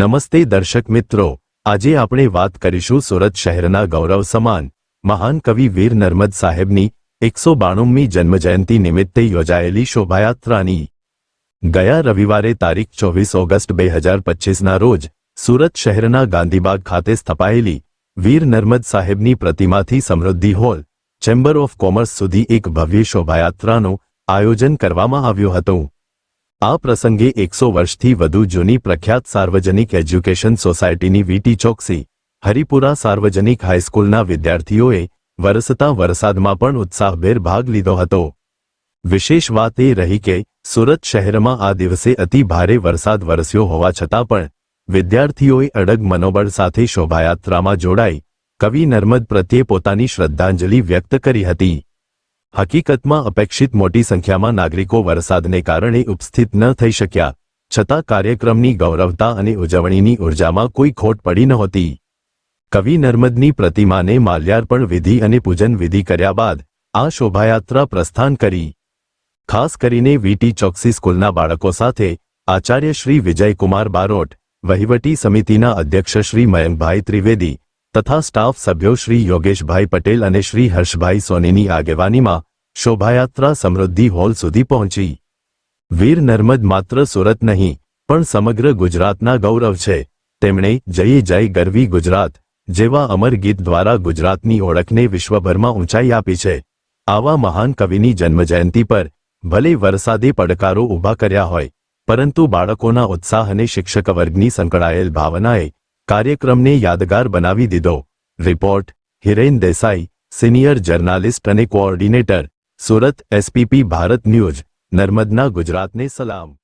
નમસ્તે દર્શક મિત્રો. આજે આપણે વાત કરીશું સુરત શહેરના ગૌરવ સમાન, મહાન કવિ વીર નર્મદ સાહેબની એકસો બાણુંમી જન્મજયંતિ નિમિત્તે યોજાયેલી શોભાયાત્રાની. ગયા રવિવારે તારીખ ચોવીસ ઓગસ્ટ બે હજાર પચ્ચીસના રોજ સુરત શહેરના ગાંધીબાગ ખાતે સ્થપાયેલી વીર નર્મદ સાહેબની પ્રતિમાથી સમૃદ્ધિ હોલ, ચેમ્બર ઓફ કોમર્સ સુધી એક ભવ્ય શોભાયાત્રાનું આયોજન કરવામાં આવ્યું હતું. આ પ્રસંગે એકસો વર્ષથી વધુ જૂની પ્રખ્યાત સાર્વજનિક એજ્યુકેશન સોસાયટીની વીટી ચોકસી હરિપુરા સાર્વજનિક હાઈસ્કૂલના વિદ્યાર્થીઓએ વરસતા વરસાદમાં પણ ઉત્સાહભેર ભાગ લીધો હતો. વિશેષ વાત એ રહી કે સુરત શહેરમાં આ દિવસે અતિ ભારે વરસાદ વરસ્યો હોવા છતાં પણ વિદ્યાર્થીઓએ અડગ મનોબળ સાથે શોભાયાત્રામાં જોડાઈ કવિ નર્મદ પ્રત્યે પોતાની શ્રદ્ધાંજલિ વ્યક્ત કરી હતી. હકીકતમાં અપેક્ષિત મોટી સંખ્યામાં નાગરિકો વરસાદને કારણે ઉપસ્થિત ન થઈ શક્યા, છતાં કાર્યક્રમની ગૌરવતા અને ઉજવણીની ઉર્જામાં કોઈ ખોટ પડી નહોતી. કવિ નર્મદની પ્રતિમાને માલ્યાર્પણ વિધિ અને પૂજન વિધિ કર્યા બાદ આ શોભાયાત્રા પ્રસ્થાન કરી. ખાસ કરીને વીટી ચોકસી સ્કૂલના બાળકો સાથે આચાર્ય શ્રી વિજયકુમાર બારોટ, વહીવટી સમિતિના અધ્યક્ષ શ્રી મયંકભાઈ ત્રિવેદી તથા સ્ટાફ સભ્યો શ્રી યોગેશભાઈ પટેલ અને શ્રી હર્ષભાઈ સોનીની આગેવાનીમાં શોભાયાત્રા સમૃદ્ધિ હોલ સુધી પહોંચી. વીર નર્મદ માત્ર સુરત નહીં, પણ સમગ્ર ગુજરાતના ગૌરવ છે. તેમણે જય જય ગરવી ગુજરાત, જેવા અમર ગીત દ્વારા ગુજરાતની ઓળખને વિશ્વભરમાં ઊંચાઈ આપી છે. આવા મહાન કવિની જન્મજયંતિ પર ભલે વરસાદે પડકારો ઊભા કર્યા હોય, પરંતુ બાળકોના ઉત્સાહ અને શિક્ષક વર્ગની સંકળાયેલ ભાવનાએ કાર્યક્રમને યાદગાર બનાવી દીધો. Report, Hiren Desai, senior journalist અને coordinator. Surat, SPP, Bharat news. નર્મદના ગુજરાતને સલામ.